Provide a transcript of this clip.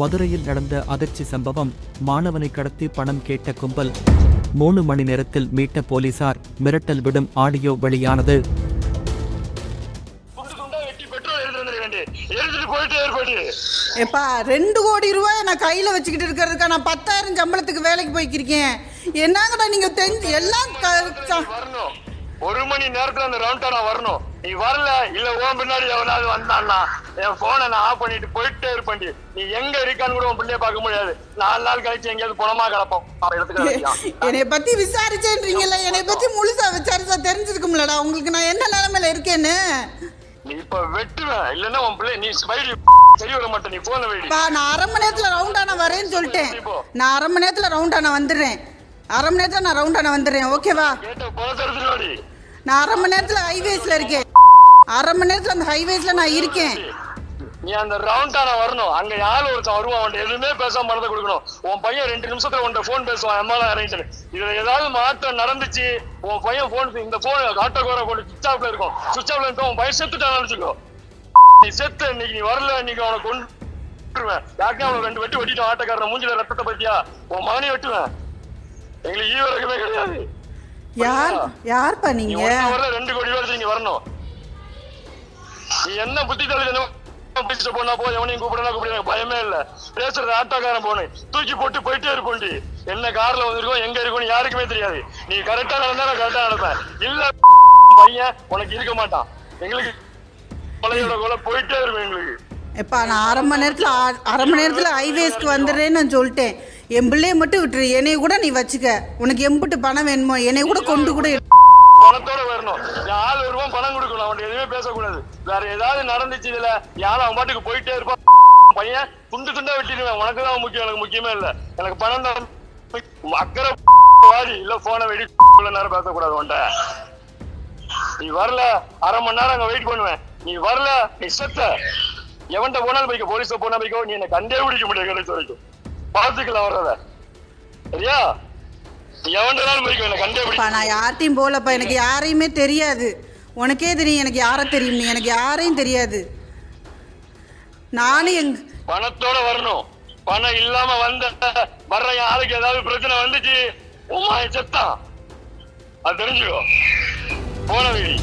மதுரையில் நடந்த அதிர்ச்சி சம்பவம் மாணவனை கடத்தி பணம் கேட்ட கும்பல். மூணு மணி நேரத்தில் மீட்ட போலீசார் மிரட்டல் விடும் ஆடியோ வெளியானது. எப்பா ரெண்டு கோடி ரூபாய் நான் கையில் வச்சுக்கிட்டு இருக்கிறதுக்கா நான் பத்தாயிரம் சம்பளத்துக்கு வேலைக்கு போய்க்கிருக்கேன். என்னங்கடா நீங்கள் தெரிஞ்சு எல்லாம் ஒரு மணி நேரத்துல அந்த ரவுண்டா நான் வரணும். நீ வரல இல்ல உன் பின்னாடி எவனாவது வந்தான்னா என் போனை நான் ஆஃப் பண்ணிட்டு போயிட்டே இருப்பேன்டி. நீ எங்க இருக்கான்னு கூட உன் பிள்ளைய பார்க்க முடியாது. நாலு நாள் கழிச்சு எங்கேயாவது பணமா கிடப்போம். என்னை பத்தி விசாரிச்சேன்றீங்கல்ல என்னை பத்தி முழுசா விசாரிச்சா தெரிஞ்சிருக்கும்லடா. உங்களுக்கு நான் என்ன நிலைமையில இருக்கேன்னு? நீ இப்ப வெட்டுவேன். இல்லன்னா உன் பிள்ளை நீ வைடி சரி வர மாட்டேன். நீ போன வைடி நான் அரை மணி நேரத்துல ரவுண்டான வரேன்னு சொல்லிட்டேன். நான் அரை மணி நேரத்துல ரவுண்டான வந்துடுறேன். அரை மணி நேரத்துல நான் ரவுண்டான வந்துடுறேன். ஓகேவா நான் அரை மணி நேரத்துல ஹைவேஸ்ல இருக்கேன். அரை மணி நேரத்துல அந்த ஹைவேஸ்ல நான் இருக்கேன். நீ அந்த ரவுண்டான வரணும். அங்க யாரு ஒருத்தன் வருவான். அவன் எதுவுமே பேசாம மனதை கொடுக்கணும். உன் பையன் ரெண்டு நிமிஷத்துல உன்ட்ட போன் பேசுவான். எம்மால இறங்கிட்டு இதுல ஏதாவது மாற்றம் நடந்துச்சு? உன் பையன் போன் இந்த போன் ஆட்டோக்கார போன் சுவிச் ஆஃப்ல இருக்கும். சுவிச் ஆஃப்ல இருக்கும் உன் பையன் செத்துட்டான் நினைச்சுக்கோ. நீ செத்து இன்னைக்கு நீ வரல இன்னைக்கு அவனை கொண்டுருவேன் யாருக்கும் அவனை ரெண்டு வெட்டி வெட்டிட்டு ஆட்டக்காரன் மூஞ்சில ரத்தத்தை பத்தியா? உன் மகனையும் வெட்டுவேன். எங்களுக்கு ஈவரகமே கிடையாது. யார்? யார்ப்பா நீங்க வரல ரெண்டு கோடி ரூபாய் நீங்க வரணும். நீ என்ன புத்தி தள்ளி பேசிட்டு போனா போ எவனையும் கூப்பிடலாம் கூப்பிட எனக்கு பயமே இல்ல. பேசுறது ஆட்டோக்காரன் போனு. தூக்கி போட்டு போயிட்டே இருப்போண்டி என்ன கார்ல வந்திருக்கோம் எங்க இருக்கோம் யாருக்குமே தெரியாது. நீ கரெக்டா நடந்தா நான் கரெக்டா நடப்பேன். இல்ல பையன் உனக்கு இருக்க மாட்டான். எங்களுக்கு கொலையோட கொலை போயிட்டே இருக்கும் எங்களுக்கு. எப்பா நான் அரை மணி நேரத்தில் அரை மணி நேரத்தில் ஹைவேஸ்க்கு வந்துடுறேன்னு நான் சொல்லிட்டேன். என் பிள்ளைய மட்டும் விட்டுரு. என்னைய கூட நீ வச்சுக்க. உனக்கு எம்பிட்டு பணம் வேணுமோ? என்னைய கூட கொண்டு கூட பணத்தோட வரணும். ஆள் வருவான் பணம் கொடுக்கணும். அவன் எதுவுமே பேசக்கூடாது. வேற ஏதாவது நடந்துச்சு இதுல யாரும் அவன் பாட்டுக்கு போயிட்டே இருப்பான். பையன் துண்டு துண்டா வெட்டிடுவேன். உனக்கு தான் முக்கியம். எனக்கு முக்கியமே இல்ல. எனக்கு பணம் தான் அக்கறை வாடி. இல்ல போனை வெடி நேரம் பேசக்கூடாது உன்ட்ட நீ வரல. அரை மணி நேரம் அங்க வெயிட் பண்ணுவேன். நீ வரல. நீ செத்த. எவன்கிட்ட போனாலும் போய்க்க. போலீஸ்ல போனா போய்க்கோ. நீ என்ன கண்டே பிடிக்க முடியாது கடைசி வரைக்கும். பாத்துக்கலாம் வர்றத சரியா? நான் யார்ட்டையும் போகலப்பா எனக்கு யாரையுமே தெரியாது. உனக்கே தெரியும் எனக்கு யாரை தெரியும்? நீ எனக்கு யாரையும் தெரியாது. நானும் எங் பணத்தோட வரணும். பணம் இல்லாம வந்த வர்ற யாருக்கு ஏதாவது பிரச்சனை வந்துச்சு? உமா செத்தான். அது தெரிஞ்சுக்கோ. போன வீடி.